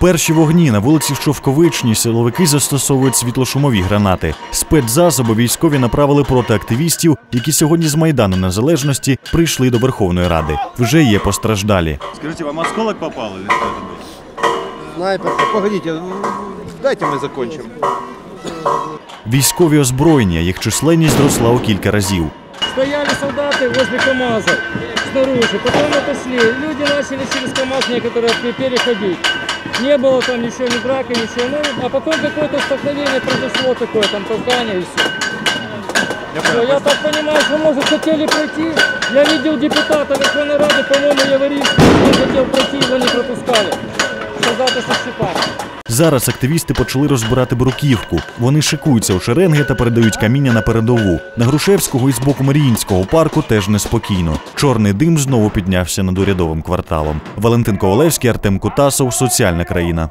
Перші вогні на вулиці Шовковичній силовики застосовують світлошумові гранати. Спецзасоби військові направили проти активістів, які сьогодні з майдану незалежності прийшли до Верховної Ради. Вже є постраждалі. Скажите, вам осколок попал или что это было? Снайпер. Погодите, м, дайте мы закончим. Військові озброєння, їх численність зросла у кілька разів. Стояли солдаты возле КАМАЗа снаружи, потом отошли. Люди начали через КАМАЗ некоторые переходить. Не было там ничего, ни драка, ничего. Ну, а потом какое-то столкновение произошло такое, там толкание и все. Я Я так понимаю, что, может, хотели пройти. Я видел депутата Верховной Рады, по-моему, Яворит, он хотел пройти, его не пропускали. Зараз активісти почали розбирати бруківку. Вони шикуються у шеренги та передають каміння на передову. На Грушевського і з боку Маріїнського парку теж неспокійно. Чорний дим знову піднявся над урядовим кварталом. Валентин Ковалевський, Артем Кутасов, Соціальна країна.